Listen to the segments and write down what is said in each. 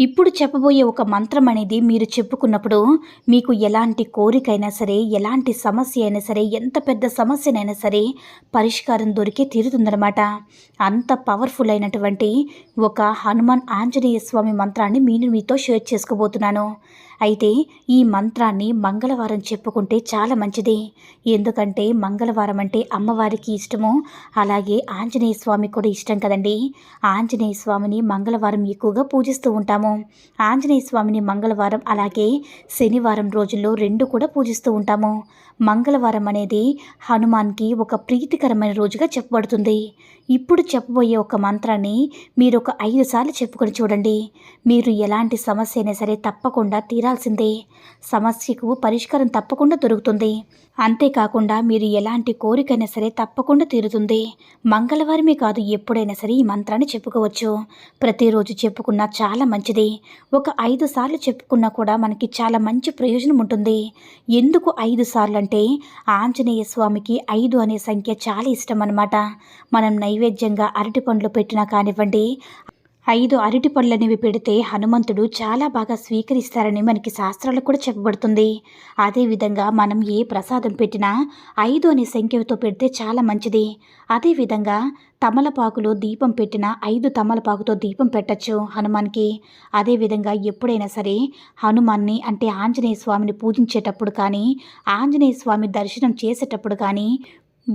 ఇప్పుడు చెప్పబోయే ఒక మంత్రం అనేది మీరు చెప్పుకున్నప్పుడు మీకు ఎలాంటి కోరికైనా సరే ఎలాంటి సమస్య అయినా సరే ఎంత పెద్ద సమస్యనైనా సరే పరిష్కారం దొరికే తీరుతుందనమాట అంత పవర్ఫుల్ అయినటువంటి ఒక హనుమాన్ ఆంజనేయ స్వామి మంత్రాన్ని నేను మీతో షేర్ చేసుకోబోతున్నాను. అయితే ఈ మంత్రాన్ని మంగళవారం చెప్పుకుంటే చాలా మంచిది. ఎందుకంటే మంగళవారం అంటే అమ్మవారికి ఇష్టము. అలాగే ఆంజనేయ స్వామి కూడా ఇష్టం కదండి. ఆంజనేయ స్వామిని మంగళవారం ఎక్కువగా పూజిస్తూ ఉంటాము. ఆంజనేయ స్వామిని మంగళవారం అలాగే శనివారం రోజుల్లో రెండు కూడా పూజిస్తూ ఉంటాము. మంగళవారం అనేది హనుమాన్కి ఒక ప్రీతికరమైన రోజుగా చెప్పబడుతుంది. ఇప్పుడు చెప్పబోయే ఒక మంత్రాన్ని మీరు ఒక ఐదు సార్లు చెప్పుకొని చూడండి. మీరు ఎలాంటి సమస్య అయినా సరే తప్పకుండా తీరా తీరాల్సిందే సమస్యకు పరిష్కారం తప్పకుండా దొరుకుతుంది. అంతేకాకుండా మీరు ఎలాంటి కోరికైనా సరే తప్పకుండా తీరుతుంది. మంగళవారమే కాదు ఎప్పుడైనా సరే ఈ మంత్రాన్ని చెప్పుకోవచ్చు. ప్రతిరోజు చెప్పుకున్నా చాలా మంచిది. ఒక ఐదు సార్లు చెప్పుకున్నా కూడా మనకి చాలా మంచి ప్రయోజనం ఉంటుంది. ఎందుకు ఐదు సార్లు అంటే ఆంజనేయ స్వామికి ఐదు అనే సంఖ్య చాలా ఇష్టం అన్నమాట. మనం నైవేద్యంగా అరటి పండ్లు పెట్టినా కానివ్వండి ఐదు అరటి పళ్ళనివి పెడితే హనుమంతుడు చాలా బాగా స్వీకరిస్తారని మనకి శాస్త్రాలు కూడా చెప్పబడుతుంది. అదేవిధంగా మనం ఏ ప్రసాదం పెట్టినా ఐదు అనే సంఖ్యతో పెడితే చాలా మంచిది. అదేవిధంగా తమలపాకులో దీపం పెట్టిన ఐదు తమలపాకుతో దీపం పెట్టచ్చు హనుమాన్కి. అదేవిధంగా ఎప్పుడైనా సరే హనుమాన్ని అంటే ఆంజనేయ స్వామిని పూజించేటప్పుడు కానీ ఆంజనేయ స్వామి దర్శనం చేసేటప్పుడు కానీ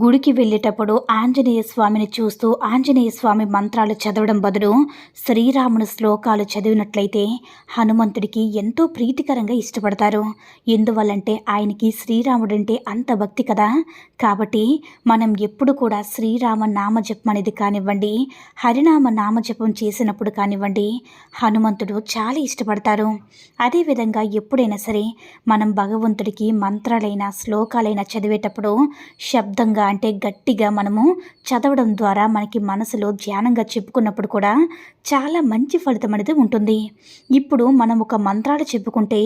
గుడికి వెళ్ళేటప్పుడు ఆంజనేయ స్వామిని చూస్తూ ఆంజనేయ స్వామి మంత్రాలు చదవడం బదులు శ్రీరాముని శ్లోకాలు చదివినట్లయితే హనుమంతుడికి ఎంతో ప్రీతికరంగా ఇష్టపడతారు. ఎందువల్లంటే ఆయనకి శ్రీరాముడంటే అంత భక్తి కదా. కాబట్టి మనం ఎప్పుడు కూడా శ్రీరామ నామజపం అనేది కానివ్వండి హరినామ నామజపం చేసినప్పుడు కానివ్వండి హనుమంతుడు చాలా ఇష్టపడతారు. అదేవిధంగా ఎప్పుడైనా సరే మనం భగవంతుడికి మంత్రాలైన శ్లోకాలైనా చదివేటప్పుడు శబ్దంగా అంటే గట్టిగా మనము చదవడం ద్వారా మనకి మనసులో ధ్యానంగా చెప్పుకున్నప్పుడు కూడా చాలా మంచి ఫలితం అనేది ఉంటుంది. ఇప్పుడు మనం ఒక మంత్రాలు చెప్పుకుంటే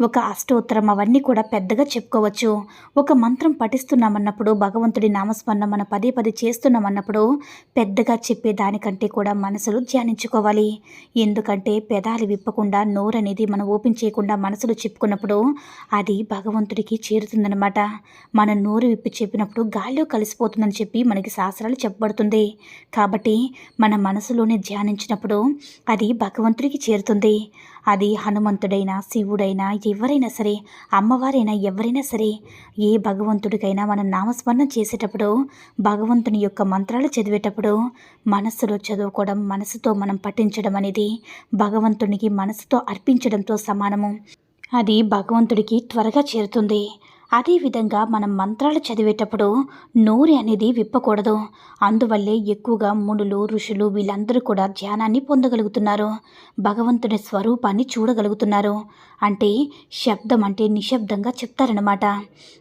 ఒక అష్టోత్తరం అవన్నీ కూడా పెద్దగా చెప్పుకోవచ్చు. ఒక మంత్రం పఠిస్తున్నామన్నప్పుడు భగవంతుడి నామస్మరణ మనం పదే పదే చేస్తున్నామన్నప్పుడు పెద్దగా చెప్పే దానికంటే కూడా మనసులో ధ్యానించుకోవాలి. ఎందుకంటే పెదాలు విప్పకుండా నోరు అనేది మనం ఓపెన్ చేయకుండా మనసులో చెప్పుకున్నప్పుడు అది భగవంతుడికి చేరుతుందనమాట మన నోరు విప్పి చెప్పినప్పుడు గాలి కలిసిపోతుందని చెప్పి మనకి శాస్త్రాలు చెప్పబడుతుంది. కాబట్టి మన మనసులోనే ధ్యానించినప్పుడు అది భగవంతుడికి చేరుతుంది. అది హనుమంతుడైనా శివుడైనా ఎవరైనా సరే అమ్మవారైనా ఎవరైనా సరే ఏ భగవంతుడికైనా మనం నామస్మరణ చేసేటప్పుడు భగవంతుని యొక్క మంత్రాలు చదివేటప్పుడు మనస్సులో చదువుకోవడం మనసుతో మనం పఠించడం అనేది భగవంతునికి మనసుతో అర్పించడంతో సమానము. అది భగవంతుడికి త్వరగా చేరుతుంది. అదేవిధంగా మనం మంత్రాలు చదివేటప్పుడు నోరి అనేది విప్పకూడదు. అందువల్లే ఎక్కువగా మునులు ఋషులు వీళ్ళందరూ కూడా ధ్యానాన్ని పొందగలుగుతున్నారు. భగవంతుని స్వరూపాన్ని చూడగలుగుతున్నారు. అంటే శబ్దం అంటే నిశ్శబ్దంగా చెప్తారనమాట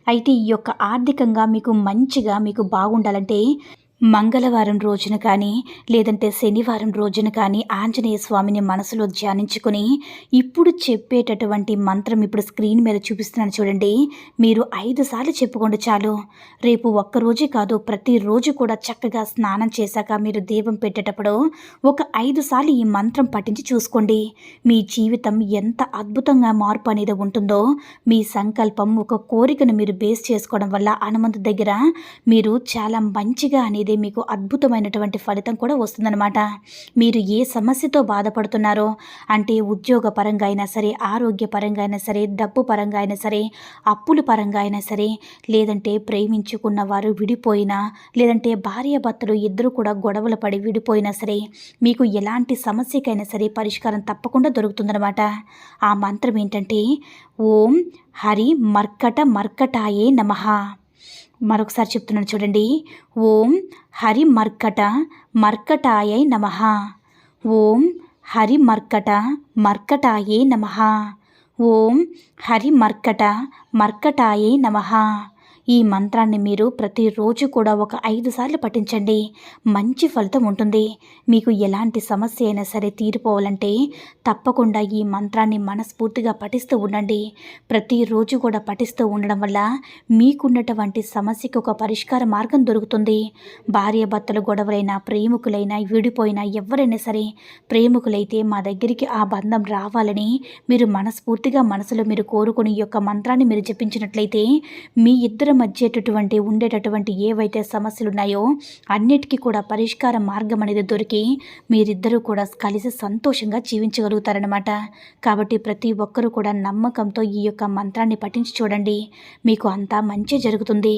అయితే ఈ యొక్క ఆర్థికంగా మీకు మంచిగా మీకు బాగుండాలంటే మంగళవారం రోజున కానీ లేదంటే శనివారం రోజున కానీ ఆంజనేయ స్వామిని మనసులో ధ్యానించుకుని ఇప్పుడు చెప్పేటటువంటి మంత్రం ఇప్పుడు స్క్రీన్ మీద చూపిస్తున్నాను చూడండి. మీరు ఐదు సార్లు చెప్పుకోండి చాలు. రేపు ఒక్కరోజే కాదు ప్రతిరోజు కూడా చక్కగా స్నానం చేశాక మీరు దీపం పెట్టేటప్పుడు ఒక ఐదు సార్లు ఈ మంత్రం పఠించి చూసుకోండి. మీ జీవితం ఎంత అద్భుతంగా మార్పు అనేది ఉంటుందో మీ సంకల్పం ఒక కోరికను మీరు బేస్ చేసుకోవడం వల్ల హనుమంతు దగ్గర మీరు చాలా మంచిగా అనేది అలాగే మీకు అద్భుతమైనటువంటి ఫలితం కూడా వస్తుందన్నమాట. మీరు ఏ సమస్యతో బాధపడుతున్నారో అంటే ఉద్యోగ పరంగా అయినా సరే ఆరోగ్య పరంగా అయినా సరే డబ్బు పరంగా అయినా సరే అప్పుల పరంగా అయినా సరే లేదంటే ప్రేమించుకున్న వారు విడిపోయినా లేదంటే భార్యాభర్తలు ఇద్దరు కూడా గొడవలు పడి విడిపోయినా సరే మీకు ఎలాంటి సమస్యకైనా సరే పరిష్కారం తప్పకుండా దొరుకుతుందన్నమాట. ఆ మంత్రం ఏంటంటే ఓం హరి మర్కట మర్కటాయే నమః. మరొకసారి చెప్తున్నాను చూడండి. ఓం హరి మర్కట మర్కటాయై నమః. ఓం హరి మర్కట మర్కటాయే నమః. ఓం హరి మర్కట మర్కటాయే నమః. ఈ మంత్రాన్ని మీరు ప్రతిరోజు కూడా ఒక ఐదు సార్లు పఠించండి. మంచి ఫలితం ఉంటుంది. మీకు ఎలాంటి సమస్య అయినా సరే తీరిపోవాలంటే తప్పకుండా ఈ మంత్రాన్ని మనస్ఫూర్తిగా పఠిస్తూ ఉండండి. ప్రతిరోజు కూడా పఠిస్తూ ఉండడం వల్ల మీకున్నటువంటి సమస్యకు ఒక పరిష్కార మార్గం దొరుకుతుంది. భార్యాభర్తలు గొడవలైనా ప్రేమికులైనా విడిపోయినా ఎవరైనా సరే ప్రేమికులైతే మా దగ్గరికి ఆ బంధం రావాలని మీరు మనస్ఫూర్తిగా మనసులో మీరు కోరుకుని ఈ యొక్క మంత్రాన్ని మీరు జపించినట్లయితే మీ ఇద్దరు మధ్యటటువంటి ఉండేటటువంటి ఏవైతే సమస్యలు ఉన్నాయో అన్నిటికీ కూడా పరిష్కార మార్గం అనేది దొరికి మీరిద్దరూ కూడా కలిసి సంతోషంగా జీవించగలుగుతారనమాట కాబట్టి ప్రతి ఒక్కరూ కూడా నమ్మకంతో ఈ యొక్క మంత్రాన్ని పఠించి చూడండి. మీకు అంతా మంచి జరుగుతుంది.